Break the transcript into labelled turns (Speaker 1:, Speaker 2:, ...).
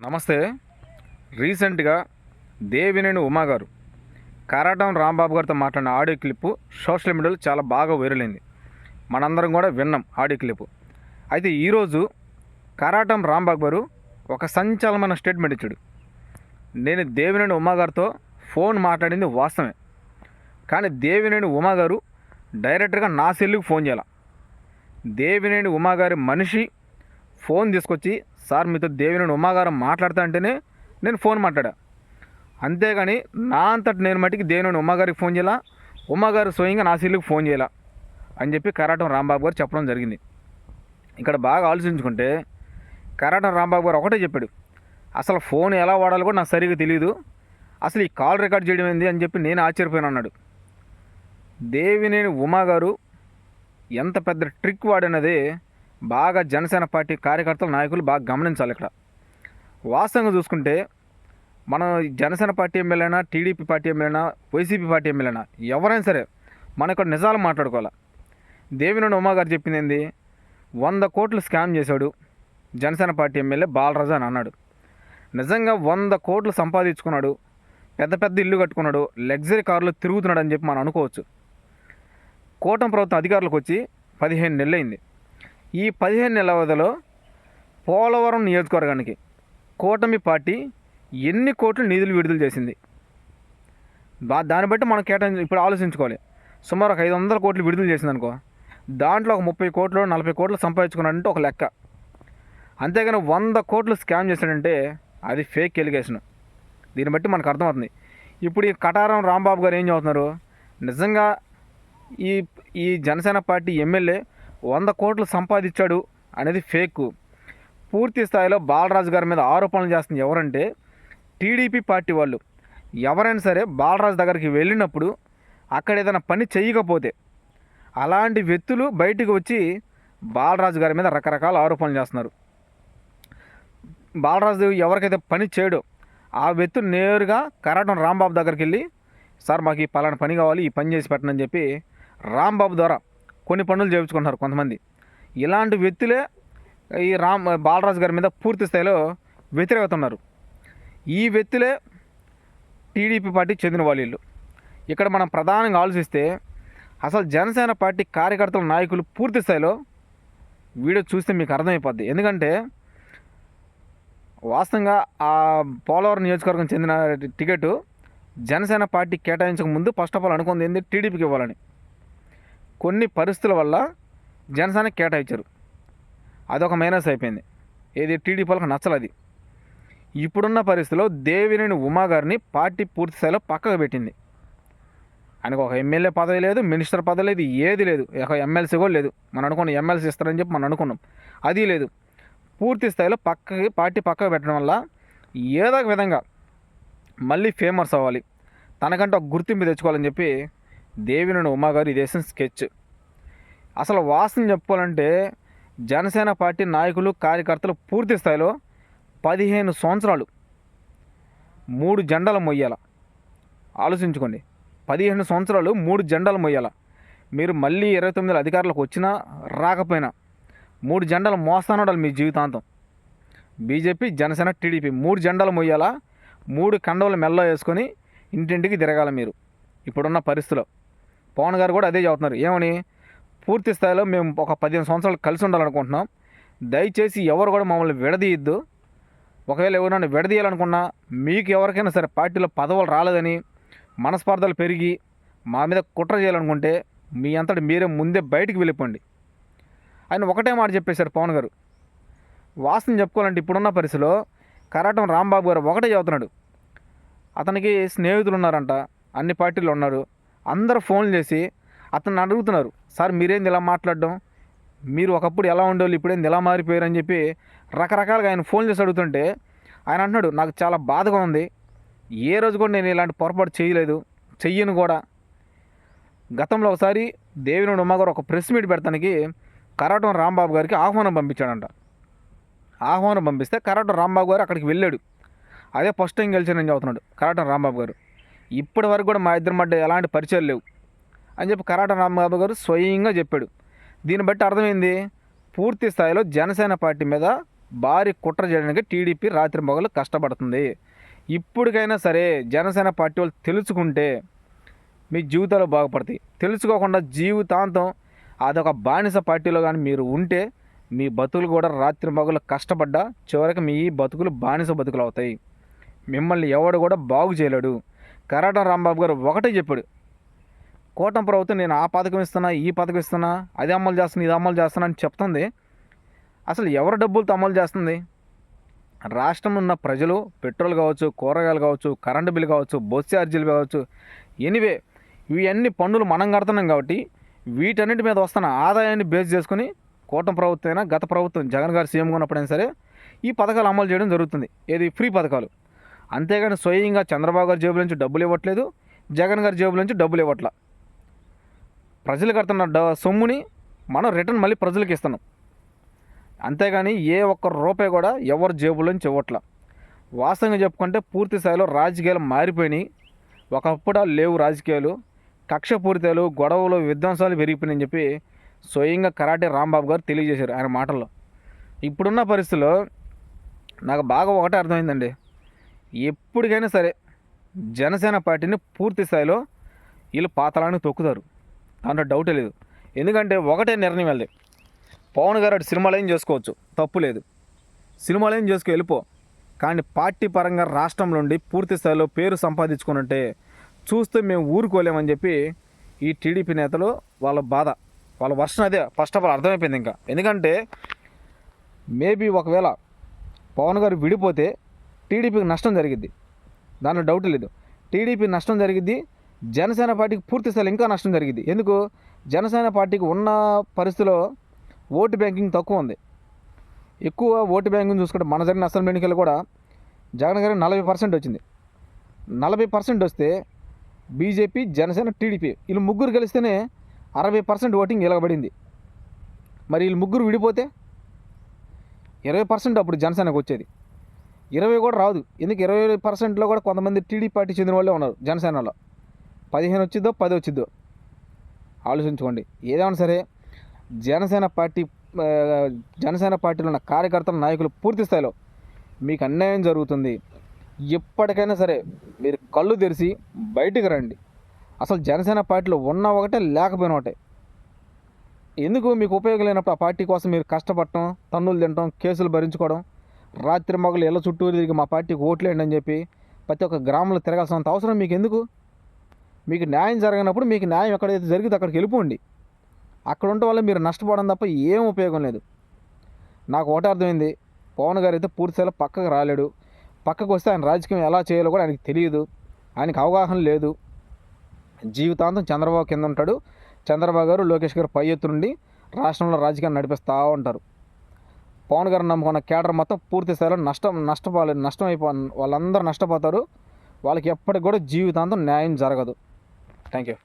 Speaker 1: నమస్తే. రీసెంట్గా దేవినేని ఉమా గారు కరాటం రాంబాబు గారితో మాట్లాడిన ఆడియో క్లిప్పు సోషల్ మీడియాలో చాలా బాగా వైరల్ అయింది. మనందరం కూడా విన్నాం ఆడియో క్లిప్పు అయితే ఈరోజు కరాటం రాంబాబు గారు ఒక సంచలనమైన స్టేట్మెంట్ ఇచ్చాడు. నేను దేవినేని ఉమా గారితో ఫోన్ మాట్లాడింది వాస్తవమే. కానీ దేవినేని ఉమా గారు డైరెక్ట్గా నా సెల్లుకి ఫోన్ చేయాల. దేవినేని ఉమా గారి మనిషి ఫోన్ తీసుకొచ్చి సార్ మీతో దేవినేని ఉమాగారం మాట్లాడతా అంటేనే నేను ఫోన్ మాట్లాడా. అంతేగాని నా అంతటి నేను మటుకి దేవినేని ఉమా గారికి ఫోన్ చేయాలా? ఉమ్మగారు స్వయంగా నా సీల్కి ఫోన్ చేయాలా? అని చెప్పి కరాటం రాంబాబు గారు చెప్పడం జరిగింది. ఇక్కడ బాగా ఆలోచించుకుంటే కరాటం రాంబాబు గారు ఒకటే చెప్పాడు. అసలు ఫోన్ ఎలా వాడాలో కూడా నాకు సరిగ్గా తెలియదు అసలు ఈ కాల్ రికార్డ్ చేయడం ఏంది అని చెప్పి నేను ఆశ్చర్యపోయాను అన్నాడు. దేవినేని ఉమా గారు ఎంత పెద్ద ట్రిక్ వాడినదే బాగా జనసేన పార్టీ కార్యకర్తలు నాయకులు బాగా గమనించాలి ఇక్కడ. వాస్తవంగా చూసుకుంటే మనం జనసేన పార్టీ ఎమ్మెల్యేనా టీడీపీ పార్టీ ఎమ్మెల్యేనా వైసీపీ పార్టీ ఎమ్మెల్యేనా ఎవరైనా సరే మన ఇక్కడ నిజాలు మాట్లాడుకోవాలి. దేవినేని ఉమా గారు చెప్పింది ఏంది? వంద కోట్లు స్కామ్ చేశాడు జనసేన పార్టీ ఎమ్మెల్యే బాలరాజు అని అన్నాడు. నిజంగా వంద కోట్లు సంపాదించుకున్నాడు పెద్ద పెద్ద ఇల్లు కట్టుకున్నాడు లగ్జరీ కారులో తిరుగుతున్నాడు అని చెప్పి మనం అనుకోవచ్చు. కూటమి ప్రభుత్వం అధికారులకు వచ్చి పదిహేను నెలలైంది. ఈ పదిహేను నెలల వ్యవధిలో పోలవరం నియోజకవర్గానికి కూటమి పార్టీ ఎన్ని కోట్లు నిధులు విడుదల చేసింది? దాన్ని బట్టి మనం కేటాయించి ఇప్పుడు ఆలోచించుకోవాలి. సుమారు ఒక ఐదు వందల కోట్లు విడుదల చేసింది అనుకో దాంట్లో ఒక ముప్పై కోట్లు నలభై కోట్లు సంపాదించుకున్నాడంటే ఒక లెక్క. అంతేగాని వంద కోట్లు స్కామ్ చేశాడంటే అది ఫేక్ ఎలిగేషన్. దీన్ని బట్టి మనకు అర్థమవుతుంది. ఇప్పుడు ఈ కటారం రాంబాబు గారు ఏం చదువుతున్నారు? నిజంగా ఈ ఈ జనసేన పార్టీ ఎమ్మెల్యే వంద కోట్లు సంపాదించాడు అనేది ఫేక్. పూర్తి స్థాయిలో బాలరాజు గారి మీద ఆరోపణలు చేస్తుంది ఎవరంటే టీడీపీ పార్టీ వాళ్ళు. ఎవరైనా సరే బాలరాజు దగ్గరికి వెళ్ళినప్పుడు అక్కడ ఏదైనా పని చేయకపోతే అలాంటి వ్యక్తులు బయటికి వచ్చి బాలరాజు గారి మీద రకరకాల ఆరోపణలు చేస్తున్నారు. బాలరాజు ఎవరికైతే పని చేయడో ఆ వ్యక్తులు నేరుగా కరాటం రాంబాబు దగ్గరికి వెళ్ళి సార్ మాకు ఈ పలానా పని కావాలి ఈ పని చేసి పెట్టనని చెప్పి రాంబాబు ద్వారా కొన్ని పనులు చేయించుకుంటున్నారు కొంతమంది. ఇలాంటి వ్యక్తులే ఈ రామ్ బాలరాజు గారి మీద పూర్తి స్థాయిలో వ్యతిరేకత ఉన్నారు ఈ వ్యక్తులే టీడీపీ పార్టీకి చెందిన వాళ్ళు. ఇక్కడ మనం ప్రధానంగా ఆలోచిస్తే అసలు జనసేన పార్టీ కార్యకర్తల నాయకులు పూర్తి స్థాయిలో వీడియో చూస్తే మీకు అర్థమైపోద్ది. ఎందుకంటే వాస్తవంగా ఆ పోలవరం నియోజకవర్గం చెందిన టికెట్ జనసేన పార్టీ కేటాయించక ముందు ఫస్ట్ ఆఫ్ ఆల్ అనుకుంది ఏంది? టీడీపీకి ఇవ్వాలని. కొన్ని పరిస్థితుల వల్ల జనసేనకి కేటాయించారు. అదొక మైనస్ అయిపోయింది. ఏది టీడీపీ వాళ్ళకి నచ్చలేదు ఇప్పుడున్న పరిస్థితిలో దేవినేని ఉమా గారిని పార్టీ పూర్తి స్థాయిలో పక్కకు పెట్టింది. ఆయనకు ఒక ఎమ్మెల్యే పదవి లేదు మినిస్టర్ పదవి లేదు ఏది లేదు. ఒక ఎమ్మెల్సీ కూడా లేదు. మనం అనుకున్నాం ఎమ్మెల్సీ ఇస్తారని చెప్పి మనం అనుకున్నాం. అది లేదు. పూర్తి స్థాయిలో పక్కకి పార్టీ పక్కకు పెట్టడం వల్ల ఏదో ఒక విధంగా మళ్ళీ ఫేమస్ అవ్వాలి. తనకంటే ఒక గుర్తింపు తెచ్చుకోవాలని చెప్పి దేవినేని ఉమా గారు ఇది వేసిన స్కెచ్. అసలు వాస్తవం చెప్పుకోవాలంటే జనసేన పార్టీ నాయకులు కార్యకర్తలు పూర్తి స్థాయిలో పదిహేను సంవత్సరాలు మూడు జెండాలు మొయ్యాల. ఆలోచించుకోండి. పదిహేను సంవత్సరాలు మూడు జెండాలు మొయ్యాల. మీరు మళ్ళీ ఇరవై తొమ్మిదిలో అధికారులకు వచ్చినా రాకపోయినా మూడు జెండాలు మోస్తానుండాలి మీ జీవితాంతం. బీజేపీ జనసేన టీడీపీ మూడు జెండాలు మొయ్యాలా? మూడు కండవలు మెల్ల వేసుకొని ఇంటింటికి తిరగాల మీరు. ఇప్పుడున్న పరిస్థితిలో. పవన్ గారు కూడా అదే చెబుతున్నారు. ఏమని? పూర్తి స్థాయిలో మేము ఒక పదిహేను సంవత్సరాలు కలిసి ఉండాలనుకుంటున్నాం. దయచేసి ఎవరు కూడా మమ్మల్ని విడదీయద్దు. ఒకవేళ ఎవరైనా విడదీయాలనుకున్నా మీకు ఎవరికైనా సరే పార్టీలో పదవులు రాలేదని మనస్పార్థాలు పెరిగి మా మీద కుట్ర చేయాలనుకుంటే మీ అంతటి మీరే ముందే బయటికి వెళ్ళిపోండి. ఆయన ఒకటే మాట చెప్పేశారు పవన్ గారు. వాస్తవం చెప్పుకోవాలంటే ఇప్పుడున్న పరిస్థితిలో కరాటం రాంబాబు గారు ఒకటే చదువుతున్నాడు అతనికి స్నేహితులు ఉన్నారంట అన్ని పార్టీలు ఉన్నారు. అందరూ ఫోన్లు చేసి అతను అడుగుతున్నారు సార్ మీరేంది ఇలా మాట్లాడడం? మీరు ఒకప్పుడు ఎలా ఉండేవాళ్ళు ఇప్పుడేంది ఎలా మారిపోయారు? అని చెప్పి రకరకాలుగా ఆయన ఫోన్ చేసి అడుగుతుంటే ఆయన అంటున్నాడు నాకు చాలా బాధగా ఉంది. ఏ రోజు కూడా నేను ఇలాంటి పొరపాటు చేయలేదు చెయ్యను కూడా. గతంలో ఒకసారి దేవినేని ఉమ్మగారు ఒక ప్రెస్ మీట్ పెడతానికి కరాటం రాంబాబు గారికి ఆహ్వానం పంపించాడంట. ఆహ్వానం పంపిస్తే కరాటం రాంబాబు గారు అక్కడికి వెళ్ళాడు. అదే ఫస్ట్ టైం గెలిచానని చెబుతున్నాడు కరాటం రాంబాబు గారు. ఇప్పటి వరకు కూడా మా ఇద్దరి మధ్య ఎలాంటి పరిచయాలు లేవు. అని చెప్పి కరాట రాంబాబు గారు స్వయంగా చెప్పాడు. దీన్ని బట్టి అర్థమైంది పూర్తి స్థాయిలో జనసేన పార్టీ మీద భారీ కుట్ర చేయడానికి టీడీపీ రాత్రి మొగలు కష్టపడుతుంది. ఇప్పటికైనా సరే జనసేన పార్టీ వాళ్ళు తెలుసుకుంటే మీ జీవితాలు బాగుపడతాయి. తెలుసుకోకుండా జీవితాంతం అదొక బానిస పార్టీలో కానీ మీరు ఉంటే మీ బతుకులు కూడా రాత్రి మొగలు కష్టపడ్డా చివరికి మీ బతుకులు బానిస బతుకులు అవుతాయి. మిమ్మల్ని ఎవడు కూడా బాగు చేయలేడు. కరాటం రాంబాబు గారు ఒకటే చెప్పాడు. కూటమి ప్రభుత్వం నేను ఆ పథకం ఇస్తున్నా ఈ పథకం ఇస్తున్నా అది అమలు చేస్తున్నా ఇది అమలు చేస్తున్నా అని చెప్తుంది. అసలు ఎవరి డబ్బులతో అమలు చేస్తుంది? రాష్ట్రం ఉన్న ప్రజలు పెట్రోల్ కావచ్చు కూరగాయలు కావచ్చు కరెంటు బిల్లు కావచ్చు బస్ ఛార్జీలు కావచ్చు ఎనివే ఇవన్నీ పన్నులు మనం కడుతున్నాం కాబట్టి వీటన్నిటి మీద వస్తున్న ఆదాయాన్ని బేస్ చేసుకుని కూటమి ప్రభుత్వం అయినా గత ప్రభుత్వం జగన్ గారు సీఎంగా ఉన్నప్పుడైనా సరే ఈ పథకాలు అమలు చేయడం జరుగుతుంది. ఏది? ఫ్రీ పథకాలు. అంతేగాని స్వయంగా చంద్రబాబు గారి జేబుల నుంచి డబ్బులు ఇవ్వట్లేదు జగన్ గారి జేబుల నుంచి డబ్బులు ఇవ్వట్ల. ప్రజలు కడుతున్న డ సొమ్ముని మనం రిటర్న్ మళ్ళీ ప్రజలకు ఇస్తున్నాం. అంతేగాని ఏ ఒక్క రూపాయి కూడా ఎవరి జేబుల నుంచి ఇవ్వట్ల. వాస్తవంగా చెప్పుకుంటే పూర్తి స్థాయిలో రాజకీయాలు మారిపోయినాయి. ఒకప్పుడు లేవు రాజకీయాలు. కక్షపూరితాలు గొడవలు విధ్వంసాలు పెరిగిపోయినాయని చెప్పి స్వయంగా కరాటే రాంబాబు గారు తెలియజేశారు ఆయన మాటల్లో. ఇప్పుడున్న పరిస్థితుల్లో నాకు బాగా ఒకటే అర్థమైందండి. ఎప్పటికైనా సరే జనసేన పార్టీని పూర్తి స్థాయిలో వీళ్ళు పాతలానికి తొక్కుతారు. దాంట్లో డౌటే లేదు. ఎందుకంటే ఒకటే నిర్ణయం వెళ్ళి. పవన్ గారు అటు సినిమాలు ఏం చేసుకోవచ్చు. తప్పు లేదు. సినిమాలు ఏం చేసుకు వెళ్ళిపో. కానీ పార్టీ పరంగా రాష్ట్రం నుండి పూర్తి స్థాయిలో పేరు సంపాదించుకున్నట్టే చూస్తే మేము ఊరుకోలేమని చెప్పి ఈ టీడీపీ నేతలు వాళ్ళ బాధ. వాళ్ళ వర్షం అదే. ఫస్ట్ ఆఫ్ ఆల్ అర్థమైపోయింది ఇంకా. ఎందుకంటే మేబీ ఒకవేళ పవన్ గారు విడిపోతే టీడీపీకి నష్టం జరిగిద్ది. దాంట్లో డౌట్ లేదు. టీడీపీ నష్టం జరిగిద్ది. జనసేన పార్టీకి పూర్తి స్థాయిలో ఇంకా నష్టం జరిగింది ఎందుకు? జనసేన పార్టీకి ఉన్న పరిస్థితిలో ఓటు బ్యాంకింగ్ తక్కువ ఉంది. ఎక్కువ ఓటు బ్యాంకింగ్ చూసుకుంటే మన జరిగిన అసెంబ్లీ ఎన్నికలు కూడా జగన్ గారికి నలభై పర్సెంట్ వచ్చింది. నలభై పర్సెంట్ వస్తే బీజేపీ జనసేన టీడీపీ వీళ్ళు ముగ్గురు కలిస్తేనే అరవై పర్సెంట్ ఓటింగ్ ఇలాగబడింది మరి వీళ్ళు ముగ్గురు విడిపోతే? ఇరవై పర్సెంట్ అప్పుడు జనసేనకు వచ్చేది. ఇరవై కూడా రాదు. ఎందుకు ఇరవై పర్సెంట్లో కూడా కొంతమంది టీడీ పార్టీ చెందిన వాళ్ళే ఉన్నారు జనసేనలో. పదిహేను వచ్చిద్దో పది వచ్చిద్దో? ఆలోచించుకోండి. ఏదైనా సరే జనసేన పార్టీ జనసేన పార్టీలో ఉన్న కార్యకర్తల నాయకులు పూర్తి స్థాయిలో మీకు అన్యాయం జరుగుతుంది. ఎప్పటికైనా సరే మీరు కళ్ళు తెరిచి బయటికి రండి. అసలు జనసేన పార్టీలో ఉన్న ఒకటే లేకపోయిన ఒకటే. ఎందుకు మీకు ఉపయోగం లేనప్పుడు ఆ పార్టీ కోసం మీరు కష్టపడటం తన్నులు తినటం కేసులు భరించుకోవడం? రాత్రి మగలు ఇళ్ళ చుట్టూ తిరిగి మా పార్టీకి ఓట్లేండి అని చెప్పి ప్రతి ఒక్క గ్రామంలో తిరగాల్సినంత అవసరం మీకు ఎందుకు? మీకు న్యాయం జరగనప్పుడు మీకు న్యాయం ఎక్కడైతే జరిగితే అక్కడికి వెళ్ళిపోండి. అక్కడ ఉండటం వల్ల మీరు నష్టపోవడం తప్ప ఏం ఉపయోగం లేదు. నాకు ఒకటి అర్థమైంది పవన్ గారు అయితే పూర్తిస్థాయిలో పక్కకు రాలేడు. పక్కకు వస్తే ఆయన రాజకీయం ఎలా చేయాలో కూడా ఆయనకి తెలియదు. ఆయనకి అవగాహన లేదు. జీవితాంతం చంద్రబాబు కింద ఉంటాడు. చంద్రబాబు గారు లోకేష్ గారు పై ఎత్తునుండి రాష్ట్రంలో రాజకీయాన్ని నడిపిస్తూ ఉంటారు. పవన్ గారిని నమ్ముకున్న కేడర్ మొత్తం పూర్తి స్థాయిలో నష్టం నష్టపోలే నష్టం అయిపో వాళ్ళందరూ నష్టపోతారు. వాళ్ళకి ఎప్పటికి కూడా జీవితాంతం న్యాయం జరగదు. Thank you